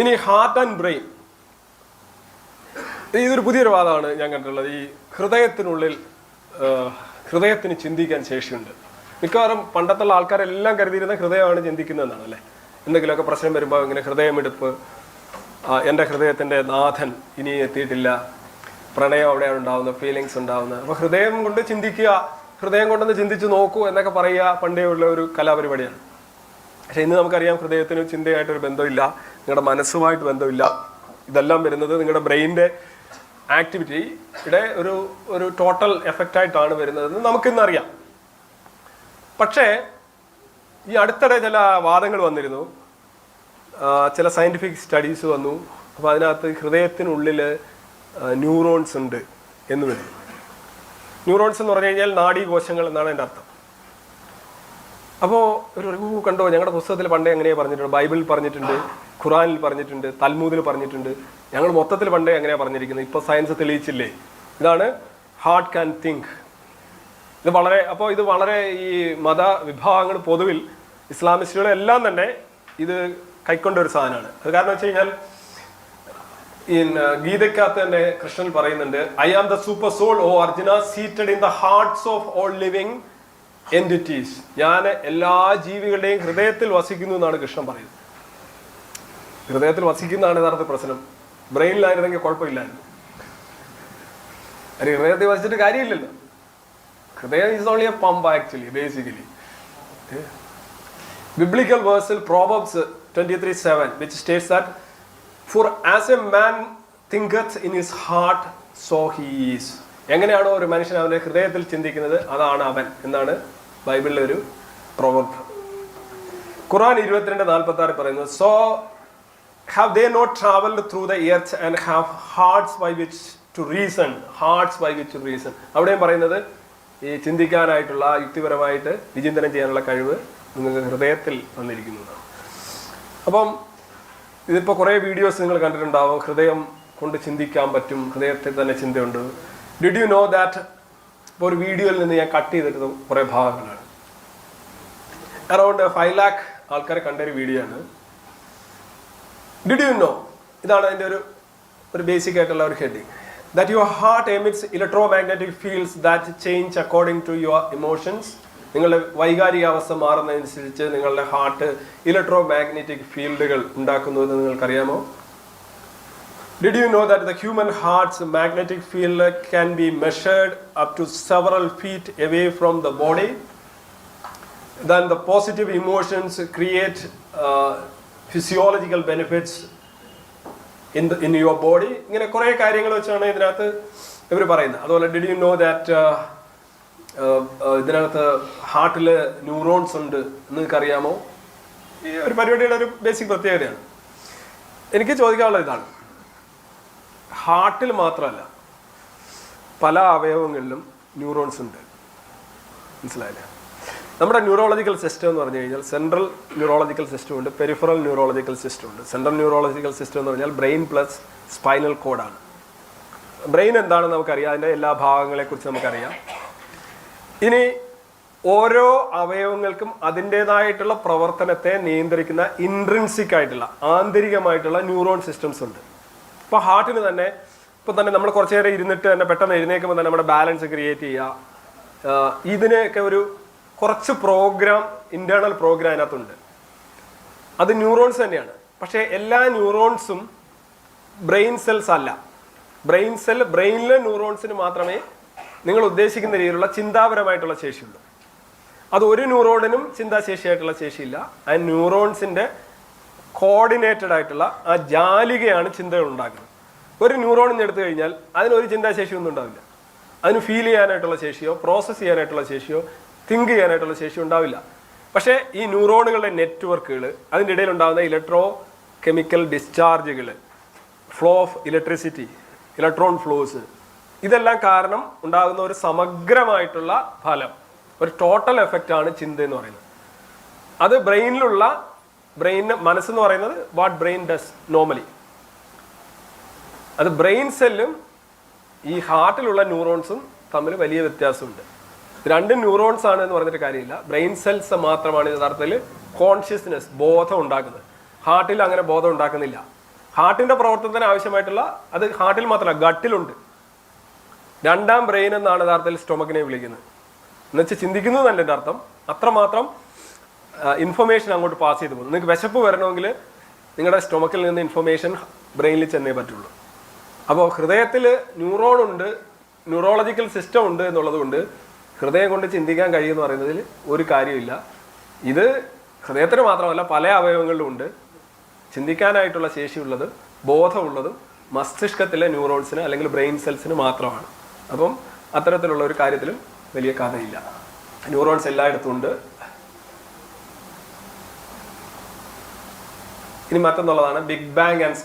ഇനി heart and brain ഇതൊരു പുതിയൊരു വാദമാണ് ഞാൻ കണ്ടിട്ടുള്ളത്. ഈ ഹൃദയത്തിനുള്ളിൽ ഹൃദയത്തിന് ചിന്തിക്കാൻ ശേഷിയുണ്ട്. മിക്കവാറും പണ്ടത്തുള്ള ആൾക്കാരെല്ലാം കരുതിയിരുന്ന ഹൃദയമാണ് ചിന്തിക്കുന്നതെന്നാണ് അല്ലേ? എന്തെങ്കിലുമൊക്കെ പ്രശ്നം വരുമ്പോൾ ഇങ്ങനെ ഹൃദയമെടുപ്പ് എന്റെ ഹൃദയത്തിന്റെ നാഥൻ ഇനി എത്തിയിട്ടില്ല. പ്രണയം അവിടെയാണ് ഉണ്ടാവുന്നത് ഫീലിങ്സ് ഉണ്ടാവുന്നത്. അപ്പോൾ ഹൃദയം കൊണ്ട് ചിന്തിക്കുക ഹൃദയം കൊണ്ടൊന്ന് ചിന്തിച്ച് നോക്കൂ എന്നൊക്കെ പറയുക പണ്ടേ ഉള്ള ഒരു കലാപരിപാടിയാണ്. പക്ഷെ ഇന്ന് നമുക്കറിയാം ഹൃദയത്തിന് ചിന്തയായിട്ടൊരു ബന്ധമില്ല നിങ്ങളുടെ മനസ്സുമായിട്ട് ബന്ധമില്ല. ഇതെല്ലാം വരുന്നത് നിങ്ങളുടെ ബ്രെയിനിന്റെ ആക്ടിവിറ്റിയുടെ ഒരു ഒരു ടോട്ടൽ എഫക്റ്റായിട്ടാണ് വരുന്നതെന്ന് നമുക്കിന്നറിയാം പക്ഷേ ഈ അടുത്തിടെ ചില വാദങ്ങൾ വന്നിരുന്നു. ചില സയന്റിഫിക് സ്റ്റഡീസ് വന്നു. അപ്പോൾ അതിനകത്ത് ഹൃദയത്തിനുള്ളിൽ ന്യൂറോൺസ് ഉണ്ട് എന്ന് വരും. ന്യൂറോൺസ് എന്ന് പറഞ്ഞു കഴിഞ്ഞാൽ നാഡീകോശങ്ങൾ എന്നാണ് എന്റെ അർത്ഥം. അപ്പോൾ ഒരു റിവ്യൂ കണ്ടോ? ഞങ്ങളുടെ പുസ്തകത്തിൽ പണ്ടേ എങ്ങനെയാ പറഞ്ഞിട്ടുണ്ട്. ബൈബിളിൽ പറഞ്ഞിട്ടുണ്ട് ഖുറാനിൽ പറഞ്ഞിട്ടുണ്ട് തൽമൂദിൽ പറഞ്ഞിട്ടുണ്ട്. ഞങ്ങൾ മൊത്തത്തിൽ പണ്ടേ എങ്ങനെയാ പറഞ്ഞിരിക്കുന്നത്? ഇപ്പോൾ സയൻസ് തെളിയിച്ചില്ലേ? ഇതാണ് ഹാർട്ട് ക്യാൻ തിങ്ക്. ഇത് വളരെ അപ്പോൾ ഇത് വളരെ ഈ മത വിഭാഗങ്ങൾ പൊതുവിൽ ഇസ്ലാമിസ്റ്റുകളെല്ലാം തന്നെ ഇത് കൈക്കൊണ്ട ഒരു സാധനമാണ്. അത് കാരണം വെച്ച് കഴിഞ്ഞാൽ ഈ ഗീതയ്ക്കകത്ത് തന്നെ കൃഷ്ണൻ പറയുന്നുണ്ട് I am the super soul O Arjuna seated in the hearts of all living entities ഞാൻ എല്ലാ ജീവികളുടെയും ഹൃദയത്തിൽ വസിക്കുന്നു എന്നാണ് കൃഷ്ണൻ പറയുന്നത്. ഹൃദയത്തിൽ വസിക്കുന്നതാണ് യഥാർത്ഥ പ്രശ്നം. ബ്രെയിനിലായിരുന്നെങ്കിൽ കുഴപ്പമില്ലായിരുന്നു. അല്ലെങ്കിൽ ഹൃദയത്തിൽ വസിച്ചിട്ട് കാര്യമില്ലല്ലോ. ഹൃദയം is only a pump actually basically verse in Proverbs 23 7, which states that, For as a man thinketh in his heart, so he is. എങ്ങനെയാണോ ഒരു മനുഷ്യൻ അവന്റെ ഹൃദയത്തിൽ ചിന്തിക്കുന്നത് അതാണ് അവൻ എന്നാണ് ബൈബിളിലെ ഒരു പ്രൊവർബ് ഖുറാൻ ഇരുപത്തിരണ്ട് നാൽപ്പത്തി ആറ് പറയുന്നത് so have they not travelled through the earth and have hearts by which to reason hearts by which to reason അവിടെയും പറയുന്നത് ഈ ചിന്തിക്കാനായിട്ടുള്ള യുക്തിപരമായിട്ട് വിചിന്തനം ചെയ്യാനുള്ള കഴിവ് നിങ്ങൾക്ക് ഹൃദയത്തിൽ വന്നിരിക്കുന്നതാണ് അപ്പം ഇതിപ്പോൾ കുറേ വീഡിയോസ് നിങ്ങൾ കണ്ടിട്ടുണ്ടാവും ഹൃദയം കൊണ്ട് ചിന്തിക്കാൻ പറ്റും ഹൃദയത്തിൽ തന്നെ ചിന്തയുണ്ട്. ഡിഡ് യു നോ ദാറ്റ് ഇപ്പോൾ ഒരു വീഡിയോയിൽ നിന്ന് ഞാൻ കട്ട് ചെയ്തിട്ട് കുറേ ഭാഗങ്ങളാണ്. അറൗണ്ട് ഫൈവ് ലാക്ക് ആൾക്കാരെ കണ്ട ഒരു വീഡിയോ ആണ്. ഡിഡ് യു നോ ഇതാണ് അതിന്റെ ഒരു ഒരു ബേസിക് ആയിട്ടുള്ള ഒരു heading that your heart emits electro magnetic fields that change according to your emotions നിങ്ങളുടെ വൈകാരികാവസ്ഥ മാറുന്നതനുസരിച്ച് നിങ്ങളുടെ ഹാർട്ട് ഇലക്ട്രോ മാഗ്നറ്റിക് ഫീൽഡുകൾ ഉണ്ടാക്കുന്നു എന്ന് നിങ്ങൾക്കറിയാമോ? Did you know that the human heart's magnetic field can be measured up to several feet away from the body? Then the positive emotions create uh, physiological benefits in the in your body. ഇങ്ങനെ കുറേ കാര്യങ്ങൾ വെച്ചാണ് ഇതിനകത്ത് ഇവർ പറയുന്നത് അതുപോലെ did you know that ഇതിനകത്ത് ഹാർട്ടിൽ neurons ഉണ്ട് നിങ്ങൾക്കറിയാമോ ഈ ഒരു പരിപാടിയുടെ ഒരു ബേസിക് പ്രത്യേകതയാണ് എനിക്ക് ചോദിക്കാനുള്ള ഇതാണ് ഹാർട്ടിൽ മാത്രമല്ല പല അവയവങ്ങളിലും ന്യൂറോൺസ് ഉണ്ട്. മനസ്സിലായില്ലേ? നമ്മുടെ ന്യൂറോളജിക്കൽ സിസ്റ്റം എന്ന് പറഞ്ഞു കഴിഞ്ഞാൽ സെൻട്രൽ ന്യൂറോളജിക്കൽ സിസ്റ്റം ഉണ്ട് പെരിഫറൽ ന്യൂറോളജിക്കൽ സിസ്റ്റം ഉണ്ട്. സെൻട്രൽ ന്യൂറോളജിക്കൽ സിസ്റ്റം എന്ന് പറഞ്ഞാൽ ബ്രെയിൻ പ്ലസ് സ്പൈനൽ കോഡാണ്. ബ്രെയിൻ എന്താണെന്ന് നമുക്കറിയാം അതിന്റെ എല്ലാ ഭാഗങ്ങളെക്കുറിച്ച് നമുക്കറിയാം. ഇനി ഓരോ അവയവങ്ങൾക്കും അതിന്റെതായിട്ടുള്ള പ്രവർത്തനത്തെ നിയന്ത്രിക്കുന്ന ഇൻട്രിൻസിക് ആയിട്ടുള്ള ആന്തരികമായിട്ടുള്ള ന്യൂറോൺ സിസ്റ്റംസ് ഉണ്ട്. ഇപ്പോൾ ഹാർട്ടിന് തന്നെ ഇപ്പോൾ തന്നെ നമ്മൾ കുറച്ച് നേരം ഇരുന്നിട്ട് തന്നെ പെട്ടെന്ന് എഴുന്നേൽക്കുമ്പോൾ തന്നെ നമ്മുടെ ബാലൻസ് ക്രിയേറ്റ് ചെയ്യുക. ഇതിനെയൊക്കെ ഒരു കുറച്ച് പ്രോഗ്രാം ഇന്റേണൽ പ്രോഗ്രാം അതിനകത്തുണ്ട്. അത് ന്യൂറോൺസ് തന്നെയാണ്. പക്ഷേ എല്ലാ ന്യൂറോൺസും ബ്രെയിൻ സെൽസ് അല്ല. ബ്രെയിൻ സെൽ ബ്രെയിനിലെ ന്യൂറോൺസിന് മാത്രമേ നിങ്ങൾ ഉദ്ദേശിക്കുന്ന രീതിയിലുള്ള ചിന്താപരമായിട്ടുള്ള ശേഷിയുള്ളൂ. അത് ഒരു ന്യൂറോണിനും ചിന്താശേഷിയായിട്ടുള്ള ശേഷിയില്ല. ആ ന്യൂറോൺസിന്റെ കോർഡിനേറ്റഡ് ആയിട്ടുള്ള ആ ജാലികയാണ് ചിന്തകൾ ഉണ്ടാക്കുന്നത്. ഒരു ന്യൂറോണിന് എടുത്തു കഴിഞ്ഞാൽ അതിനൊരു ചിന്താശേഷി ഒന്നും ഉണ്ടാവില്ല. അതിന് ഫീൽ ചെയ്യാനായിട്ടുള്ള ശേഷിയോ പ്രോസസ്സ് ചെയ്യാനായിട്ടുള്ള ശേഷിയോ തിങ്ക് ചെയ്യാനായിട്ടുള്ള ശേഷിയോ ഉണ്ടാവില്ല. പക്ഷേ ഈ ന്യൂറോണുകളുടെ നെറ്റ്വർക്കുകൾ അതിന്റെ ഇടയിൽ ഉണ്ടാകുന്ന electro chemical ഡിസ്ചാർജുകൾ flow of electricity electron flows ഇതെല്ലാം കാരണം ഉണ്ടാകുന്ന ഒരു സമഗ്രമായിട്ടുള്ള ഫലം ഒരു ടോട്ടൽ എഫക്റ്റ് ആണ് ചിന്ത എന്ന് പറയുന്നത്. അത് ബ്രെയിനിലുള്ള ബ്രെയിന് മനസ്സെന്ന് പറയുന്നത് വാട്ട് ബ്രെയിൻ ഡസ് നോർമലി അത് ബ്രെയിൻ സെല്ലും ഈ ഹാർട്ടിലുള്ള ന്യൂറോൺസും തമ്മിൽ വലിയ വ്യത്യാസമുണ്ട്. രണ്ട് ന്യൂറോൺസ് ആണ് എന്ന് പറഞ്ഞിട്ട് കാര്യമില്ല. ബ്രെയിൻ സെൽസ് മാത്രമാണ് യഥാർത്ഥത്തിൽ കോൺഷ്യസ്നെസ് ബോധം ഉണ്ടാക്കുന്നത്. ഹാർട്ടിൽ അങ്ങനെ ബോധം ഉണ്ടാക്കുന്നില്ല. ഹാർട്ടിന്റെ പ്രവർത്തനത്തിന് ആവശ്യമായിട്ടുള്ള അത് ഹാർട്ടിൽ മാത്രമല്ല ഗട്ടിലുണ്ട്. രണ്ടാം ബ്രെയിൻ എന്നാണ് യഥാർത്ഥത്തിൽ സ്റ്റൊമക്കിനെ വിളിക്കുന്നത്. എന്നുവെച്ചാൽ ചിന്തിക്കുന്നതല്ല എന്റെ അർത്ഥം. അത്രമാത്രം ഇൻഫർമേഷൻ അങ്ങോട്ട് പാസ് ചെയ്തു പോകുന്നു നിങ്ങൾക്ക് വിശപ്പ് വരണമെങ്കിൽ നിങ്ങളുടെ സ്റ്റൊമക്കിൽ നിന്ന് ഇൻഫർമേഷൻ ബ്രെയിനിൽ ചെന്നേ പറ്റുള്ളൂ. അപ്പോൾ ഹൃദയത്തിൽ ന്യൂറോൺ ഉണ്ട് ന്യൂറോളജിക്കൽ സിസ്റ്റം ഉണ്ട് എന്നുള്ളത് കൊണ്ട് ഹൃദയം കൊണ്ട് ചിന്തിക്കാൻ കഴിയുമെന്ന് പറയുന്നതിൽ ഒരു കാര്യമില്ല. ഇത് ഹൃദയത്തിന് മാത്രമല്ല പല അവയവങ്ങളിലും ഉണ്ട്. ചിന്തിക്കാനായിട്ടുള്ള ശേഷിയുള്ളത് ബോധമുള്ളതും മസ്തിഷ്കത്തിലെ ന്യൂറോൺസിന് അല്ലെങ്കിൽ ബ്രെയിൻ സെൽസിന് മാത്രമാണ്. അപ്പം അത്തരത്തിലുള്ള ഒരു കാര്യത്തിലും വലിയ കഥയില്ല. ന്യൂറോൺസ് എല്ലായിടത്തും ഉണ്ട്. ഇനി മറ്റൊന്നുള്ളതാണ് ബിഗ് ബാങ് ആൻഡ്